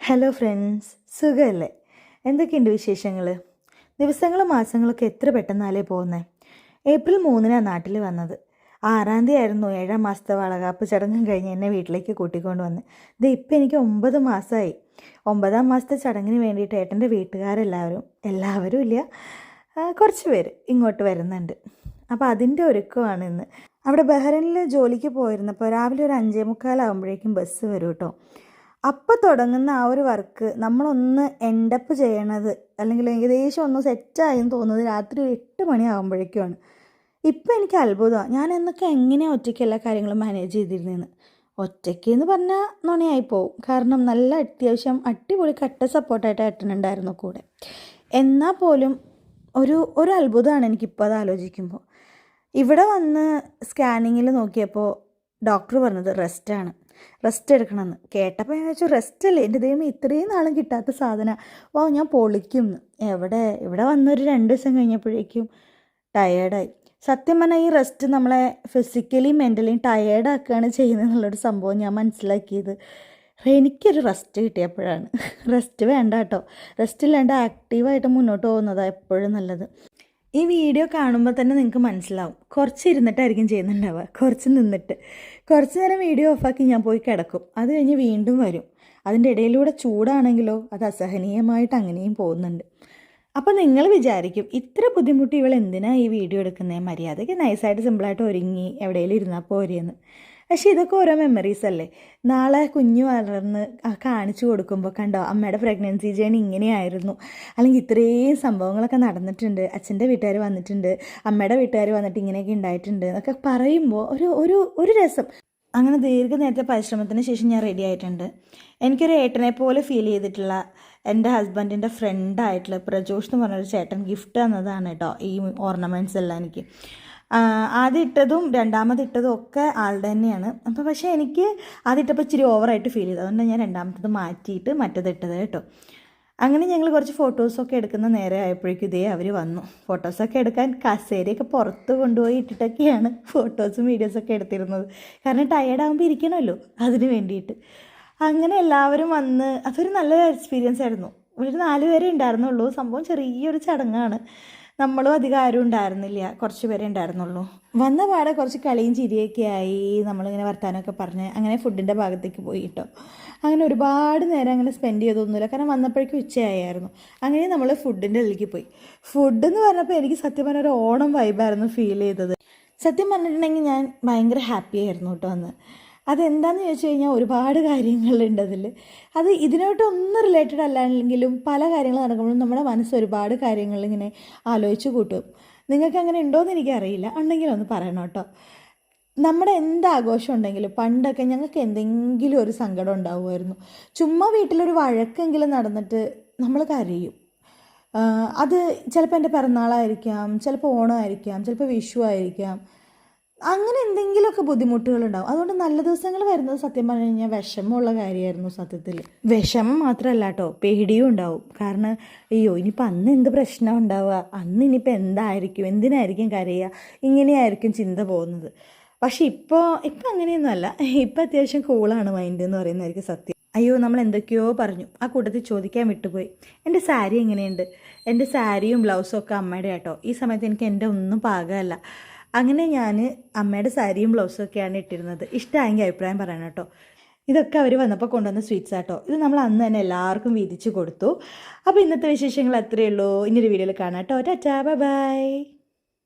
Hello friends സുഖമല്ലേ എന്തൊക്കെയുണ്ട് വിശേഷങ്ങൾ ദിവസങ്ങളും മാസങ്ങളൊക്കെ എത്ര പെട്ടെന്നാലേ പോകുന്നത് ഏപ്രിൽ മൂന്നിനാണ് നാട്ടിൽ വന്നത്. ആറാം തീയതി ആയിരുന്നു ഏഴാം മാസത്തെ വളകാപ്പ് ചടങ്ങും കഴിഞ്ഞ് എന്നെ വീട്ടിലേക്ക് കൂട്ടിക്കൊണ്ട് വന്ന്. ഇത് ഇപ്പം എനിക്ക് ഒമ്പത് മാസമായി ഒമ്പതാം മാസത്തെ ചടങ്ങിന് വേണ്ടിയിട്ട് ഏട്ടന്റെ വീട്ടുകാരെല്ലാവരും എല്ലാവരും ഇല്ല. കുറച്ച് പേര് ഇങ്ങോട്ട് വരുന്നുണ്ട്. അപ്പോൾ അതിന്റെ ഒരുക്കമാണ് ഇന്ന്. അവിടെ ബഹ്റൈനിൽ ജോലിക്ക് പോയിരുന്നപ്പോൾ രാവിലെ ഒരു അഞ്ചേ മുക്കാലാകുമ്പോഴേക്കും ബസ് വരും കേട്ടോ അപ്പോൾ തുടങ്ങുന്ന ആ ഒരു വർക്ക് നമ്മളൊന്ന് എൻഡപ്പ് ചെയ്യണത് അല്ലെങ്കിൽ ഏകദേശം ഒന്ന് സെറ്റായി എന്ന് തോന്നുന്നത് രാത്രി എട്ട് മണിയാകുമ്പോഴേക്കുമാണ് ഇപ്പം എനിക്ക് അത്ഭുതമാണ് ഞാൻ എന്നൊക്കെ എങ്ങനെ ഒറ്റയ്ക്ക് എല്ലാ കാര്യങ്ങളും മാനേജ് ചെയ്തിരുന്നതെന്ന് ഒറ്റയ്ക്ക് എന്ന് പറഞ്ഞാൽ നുണയായി പോവും. കാരണം നല്ല അത്യാവശ്യം അടിപൊളി കട്ട സപ്പോർട്ടായിട്ട് ഏട്ടനുണ്ടായിരുന്നു കൂടെ. എന്നാൽ പോലും ഒരു ഒരു അത്ഭുതമാണ് എനിക്കിപ്പോൾ അത് ആലോചിക്കുമ്പോൾ ഇവിടെ വന്ന് സ്കാനിങ്ങിൽ നോക്കിയപ്പോൾ ഡോക്ടർ പറഞ്ഞത് റെസ്റ്റാണ് റെസ്റ്റ് എടുക്കണമെന്ന് കേട്ടപ്പോൾ ഞാൻ വെച്ചു റെസ്റ്റ് അല്ലേ എന്റെ ദൈവം ഇത്രയും നാളും കിട്ടാത്ത സാധനം. വാ ഞാൻ പൊളിക്കും. എവിടെ? ഇവിടെ വന്നൊരു രണ്ട് ദിവസം കഴിഞ്ഞപ്പോഴേക്കും ടയേർഡായി സത്യം പറഞ്ഞാൽ ഈ റെസ്റ്റ് നമ്മളെ ഫിസിക്കലി മെന്റലിയും ടയേർഡാക്കുകയാണ് ചെയ്യുന്നത് എന്നുള്ളൊരു സംഭവം ഞാൻ മനസ്സിലാക്കിയത്. എനിക്കൊരു റെസ്റ്റ് കിട്ടിയപ്പോഴാണ്. റെസ്റ്റ് വേണ്ട കേട്ടോ. റെസ്റ്റ് ഇല്ലാണ്ട് ആക്റ്റീവായിട്ട് മുന്നോട്ട് പോകുന്നതാണ് എപ്പോഴും നല്ലത്. ഈ വീഡിയോ കാണുമ്പോൾ തന്നെ നിങ്ങൾക്ക് മനസ്സിലാവും. കുറച്ച് ഇരുന്നിട്ടായിരിക്കും ചെയ്യുന്നുണ്ടാവുക. കുറച്ച് നിന്നിട്ട്. കുറച്ച് നേരം വീഡിയോ ഓഫാക്കി ഞാൻ പോയി കിടക്കും. അത് കഴിഞ്ഞ് വീണ്ടും വരും. അതിന്റെ ഇടയിലൂടെ ചൂടാണെങ്കിലോ അത് അസഹനീയമായിട്ട് അങ്ങനെയും പോകുന്നുണ്ട്. അപ്പോൾ നിങ്ങൾ വിചാരിക്കും ഇത്ര ബുദ്ധിമുട്ടി ഇവൾ എന്തിനാണ് ഈ വീഡിയോ എടുക്കുന്നത് മര്യാദയ്ക്ക് നൈസായിട്ട് സിമ്പിളായിട്ട് ഒരുങ്ങി എവിടെയെങ്കിലും ഇരുന്നാൽ പോരെയെന്ന് പക്ഷേ ഇതൊക്കെ ഓരോ മെമ്മറീസ് അല്ലേ? നാളെ കുഞ്ഞു വളർന്ന് കാണിച്ചു കൊടുക്കുമ്പോൾ കണ്ടോ അമ്മയുടെ പ്രഗ്നൻസി ജേണി ഇങ്ങനെയായിരുന്നു. അല്ലെങ്കിൽ ഇത്രയും സംഭവങ്ങളൊക്കെ നടന്നിട്ടുണ്ട്. അച്ഛന്റെ വീട്ടുകാർ വന്നിട്ടുണ്ട്. അമ്മയുടെ വീട്ടുകാർ വന്നിട്ട് ഇങ്ങനെയൊക്കെ ഉണ്ടായിട്ടുണ്ട് എന്നൊക്കെ പറയുമ്പോൾ ഒരു ഒരു ഒരു രസം. അങ്ങനെ ദീർഘനേരത്തെ പരിശ്രമത്തിന് ശേഷം ഞാൻ റെഡി ആയിട്ടുണ്ട്. എനിക്കൊരു ഏട്ടനെ പോലെ ഫീൽ ചെയ്തിട്ടുള്ള എന്റെ ഹസ്ബൻഡിന്റെ ഫ്രണ്ടായിട്ടുള്ള പ്രജോഷ് എന്ന് പറഞ്ഞൊരു ചേട്ടൻ ഗിഫ്റ്റ് തന്നതാണ് കേട്ടോ ഈ ഓർണമെന്റ്സ് എല്ലാം എനിക്ക്. ആദ്യം ഇട്ടതും രണ്ടാമത് ഇട്ടതും ഒക്കെ ആളുടെ തന്നെയാണ്. അപ്പോൾ പക്ഷേ എനിക്ക് ആദ്യം ഇട്ടപ്പോൾ ഇച്ചിരി ഓവറായിട്ട് ഫീൽ ചെയ്തു. അതുകൊണ്ട് ഞാൻ രണ്ടാമത്തത് മാറ്റിയിട്ട് മറ്റത് ഇട്ടത് കേട്ടോ. അങ്ങനെ ഞങ്ങൾ കുറച്ച് ഫോട്ടോസൊക്കെ എടുക്കുന്ന നേരെ ആയപ്പോഴേക്കും ഇതേ അവർ വന്നു. ഫോട്ടോസൊക്കെ എടുക്കാൻ കസേരയൊക്കെ പുറത്ത് കൊണ്ടുപോയി ഇട്ടിട്ടൊക്കെയാണ് ഫോട്ടോസും വീഡിയോസൊക്കെ എടുത്തിരുന്നത്. കാരണം ടയേർഡാകുമ്പോൾ ഇരിക്കണമല്ലോ അതിന് വേണ്ടിയിട്ട്. അങ്ങനെ എല്ലാവരും വന്ന് അതൊരു നല്ല എക്സ്പീരിയൻസ് ആയിരുന്നു. ഒരു നാല് പേരെ ഉണ്ടായിരുന്നുള്ളൂ. സംഭവം ചെറിയൊരു ചടങ്ങാണ്. നമ്മളും അധികം ആരും ഉണ്ടായിരുന്നില്ല. കുറച്ച് പേരെ ഉണ്ടായിരുന്നുള്ളൂ. വന്ന പാടെ കുറച്ച് കളിയും ചിരിയൊക്കെ ആയി നമ്മളിങ്ങനെ വർത്താനമൊക്കെ പറഞ്ഞ് അങ്ങനെ ഫുഡിന്റെ ഭാഗത്തേക്ക് പോയി കേട്ടോ അങ്ങനെ ഒരുപാട് നേരം അങ്ങനെ സ്പെൻഡ് ചെയ്തൊന്നുമില്ല. കാരണം വന്നപ്പോഴേക്കും ഉച്ചയായിരുന്നു അങ്ങനെ നമ്മൾ ഫുഡിന്റെ ഉള്ളിലേക്ക് പോയി. ഫുഡ് എന്ന് പറഞ്ഞപ്പോൾ എനിക്ക് സത്യം പറഞ്ഞ ഒരു ഓണം വൈബായിരുന്നു ഫീൽ ചെയ്തത്. സത്യം പറഞ്ഞിട്ടുണ്ടെങ്കിൽ ഞാൻ ഭയങ്കര ഹാപ്പി ആയിരുന്നു കേട്ടോ അന്ന്. അതെന്താണെന്ന് ചോദിച്ചു കഴിഞ്ഞാൽ ഒരുപാട് കാര്യങ്ങളുണ്ട് അതിൽ അത് ഇതിനോട്ടൊന്നും റിലേറ്റഡ് അല്ലെങ്കിലും പല കാര്യങ്ങൾ നടക്കുമ്പോഴും നമ്മുടെ മനസ്സ് ഒരുപാട് കാര്യങ്ങൾ ഇങ്ങനെ ആലോചിച്ച് കൂട്ടും. നിങ്ങൾക്ക് അങ്ങനെ ഉണ്ടോയെന്ന് എനിക്കറിയില്ല. ഉണ്ടെങ്കിൽ ഒന്ന് പറയണം കേട്ടോ. നമ്മുടെ എന്ത് ആഘോഷം ഉണ്ടെങ്കിലും പണ്ടൊക്കെ ഞങ്ങൾക്ക് എന്തെങ്കിലും ഒരു സങ്കടം ഉണ്ടാവുമായിരുന്നു. ചുമ്മാ വീട്ടിലൊരു വഴക്കെങ്കിലും നടന്നിട്ട് നമ്മൾ കരയും. അത് ചിലപ്പോൾ എന്റെ പിറന്നാളായിരിക്കാം ചിലപ്പോൾ ഓണമായിരിക്കാം ചിലപ്പോൾ വിഷു ആയിരിക്കാം അങ്ങനെ എന്തെങ്കിലുമൊക്കെ ബുദ്ധിമുട്ടുകളുണ്ടാവും. അതുകൊണ്ട് നല്ല ദിവസങ്ങൾ വരുന്നത് സത്യം പറഞ്ഞു കഴിഞ്ഞാൽ വിഷമമുള്ള കാര്യമായിരുന്നു സത്യത്തിൽ. വിഷമം മാത്രമല്ല കേട്ടോ പേടിയും ഉണ്ടാവും. കാരണം അയ്യോ ഇനിയിപ്പോൾ അന്ന് എന്ത് പ്രശ്നം ഉണ്ടാവുക? അന്ന് ഇനിയിപ്പോൾ എന്തായിരിക്കും? എന്തിനായിരിക്കും കരയുക? ഇങ്ങനെയായിരിക്കും ചിന്ത പോകുന്നത്. പക്ഷെ ഇപ്പോൾ ഇപ്പം അങ്ങനെയൊന്നുമല്ല. ഇപ്പം അത്യാവശ്യം കൂളാണ് മൈൻഡ് എന്ന് പറയുന്നതായിരിക്കും സത്യം. അയ്യോ നമ്മൾ എന്തൊക്കെയോ പറഞ്ഞു. ആ കൂട്ടത്തിൽ ചോദിക്കാൻ വിട്ടുപോയി. എന്റെ സാരി എങ്ങനെയുണ്ട്? എന്റെ സാരിയും ബ്ലൗസും ഒക്കെ അമ്മയുടെ കേട്ടോ ഈ സമയത്ത് എനിക്ക് എന്റെ ഒന്നും പാകമല്ല. അങ്ങനെ ഞാൻ അമ്മയുടെ സാരിയും ബ്ലൗസും ഒക്കെയാണ് ഇട്ടിരുന്നത്. ഇഷ്ടമായെങ്കിൽ അഭിപ്രായം പറയണം കേട്ടോ. ഇതൊക്കെ അവർ വന്നപ്പോൾ കൊണ്ടുവന്ന സ്വീറ്റ്സ് ആട്ടോ. ഇത് നമ്മൾ അന്ന് തന്നെ എല്ലാവർക്കും വീതിച്ച് കൊടുത്തു. അപ്പോൾ ഇന്നത്തെ വിശേഷങ്ങൾ അത്രയേ ഉള്ളൂ. ഇനിയൊരു വീഡിയോയിൽ കാണാം കേട്ടോ. Tata bye.